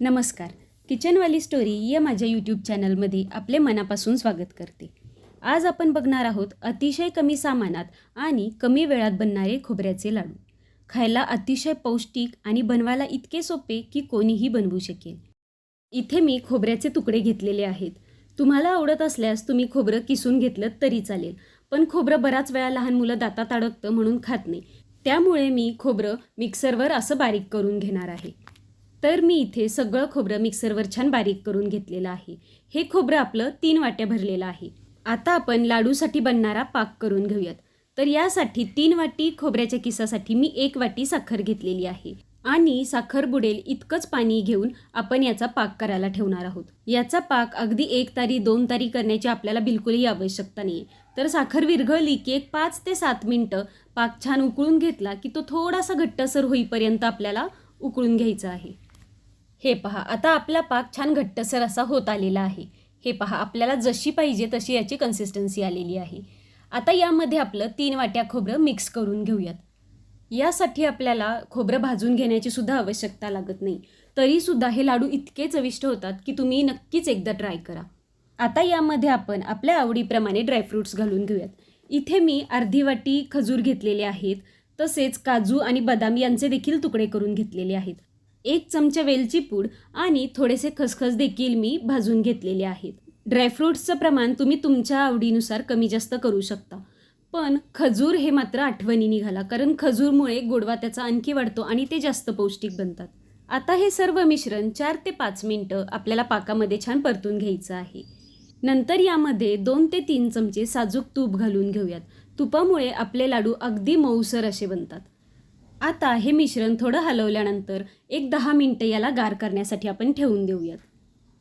नमस्कार. किचनवाली स्टोरी या माझ्या यूट्यूब चॅनलमध्ये आपले मनापासून स्वागत करते. आज आपण बघणार आहोत अतिशय कमी सामानात आणि कमी वेळात बनणारे खोबऱ्याचे लाडू. खायला अतिशय पौष्टिक आणि बनवायला इतके सोपे की कोणीही बनवू शकेल. इथे मी खोबऱ्याचे तुकडे घेतलेले आहेत. तुम्हाला आवडत असल्यास तुम्ही खोबरं किसून घेतलं तरी चालेल पण खोबरं बराच वेळा लहान मुलं दातात अडकतं म्हणून खात नाही. त्यामुळे मी खोबरं मिक्सरवर असं बारीक करून घेणार आहे. तर मी इथे सगळं खोबरं मिक्सरवर छान बारीक करून घेतलेलं आहे. हे खोबरं आपलं तीन वाट्या भरलेलं आहे. आता आपण लाडूसाठी बनणारा पाक करून घेऊयात. तर यासाठी तीन वाटी खोबऱ्याच्या किसासाठी मी एक वाटी साखर घेतलेली आहे. आणि साखर बुडेल इतकंच पाणी घेऊन आपण याचा पाक करायला ठेवणार आहोत. याचा पाक अगदी एक तारी दोन तारी करण्याची आपल्याला बिलकुलही आवश्यकता नाही तर साखर विरघळली की एक पाच ते सात मिनटं पाक छान उकळून घेतला की तो थोडासा घट्टसर होईपर्यंत आपल्याला उकळून घ्यायचा आहे. हे पहा आता आपला पाक छान घट्टसर असा होत आलेला आहे. हे पहा आपल्याला जशी पाहिजे तशी याची कन्सिस्टन्सी आलेली आहे. आता यामध्ये आपलं तीन वाट्या खोबरं मिक्स करून घेऊयात. यासाठी आपल्याला खोबरं भाजून घेण्याची सुद्धा आवश्यकता लागत नाही. तरीसुद्धा हे लाडू इतके चविष्ट होतात की तुम्ही नक्कीच एकदा ट्राय करा. आता यामध्ये आपण आपल्या आवडीप्रमाणे ड्रायफ्रूट्स घालून घेऊयात. इथे मी अर्धी वाटी खजूर घेतलेले आहेत. तसेच काजू आणि बदाम यांचे देखील तुकडे करून घेतलेले आहेत. एक चमचा वेलची पूड आणि थोडेसे खसखस देखील मी भाजून घेतलेले आहेत. ड्रायफ्रूट्सचं प्रमाण तुम्ही तुमच्या आवडीनुसार कमी जास्त करू शकता. पण खजूर हे मात्र आठवणीने घाला कारण खजूरमुळे गोडवा त्याचा आणखी वाढतो आणि ते जास्त पौष्टिक बनतात. आता हे सर्व मिश्रण चार ते पाच मिनटं आपल्याला पाकामध्ये छान परतून घ्यायचं आहे. नंतर यामध्ये दोन ते तीन चमचे साजूक तूप घालून घेऊयात. तुपामुळे आपले लाडू अगदी मऊसर असे बनतात. आता हे मिश्रण थोडं हलवल्यानंतर एक दहा मिनटं याला गार करण्यासाठी आपण ठेवून देऊयात.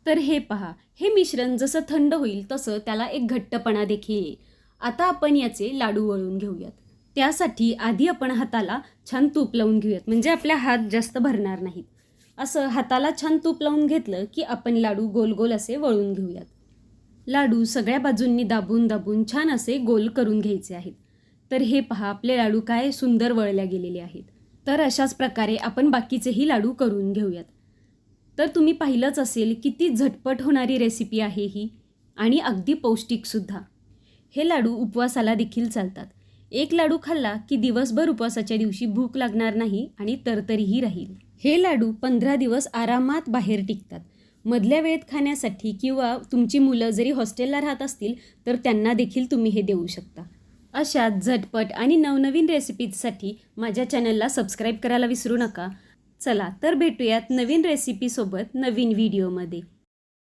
तर हे पहा हे मिश्रण जसं थंड होईल तसं त्याला एक घट्टपणा देखील येईल. आता आपण याचे लाडू वळून घेऊयात. त्यासाठी आधी आपण हाताला छान तूप लावून घेऊयात म्हणजे आपल्या हात जास्त भरणार नाहीत. असं हाताला छान तूप लावून घेतलं की आपण लाडू गोल गोल असे वळून घेऊयात. लाडू सगळ्या बाजूंनी दाबून दाबून छान असे गोल करून घ्यायचे आहेत. तर हे पहा आपले लाडू काय सुंदर वळल्या गेलेले आहेत. तर अशाच प्रकारे आपण बाकीचेही लाडू करून घेऊयात. तर तुम्ही पाहिलंच असेल किती झटपट होणारी रेसिपी आहे ही आणि अगदी पौष्टिकसुद्धा हे लाडू उपवासाला देखील चालतात. एक लाडू खाल्ला की दिवसभर उपवासाच्या दिवशी भूक लागणार नाही आणि तरतरीही राहील. हे लाडू पंधरा दिवस आरामात बाहेर टिकतात. मधल्या वेळेत खाण्यासाठी किंवा तुमची मुलं जरी हॉस्टेलला राहत असतील तर त्यांना देखील तुम्ही हे देऊ शकता. अशा झटपट आणि नवनवीन रेसिपीजसाठी माझ्या चॅनलला सबस्क्राईब करायला विसरू नका. चला तर भेटूयात नवीन रेसिपीसोबत नवीन व्हिडिओमध्ये.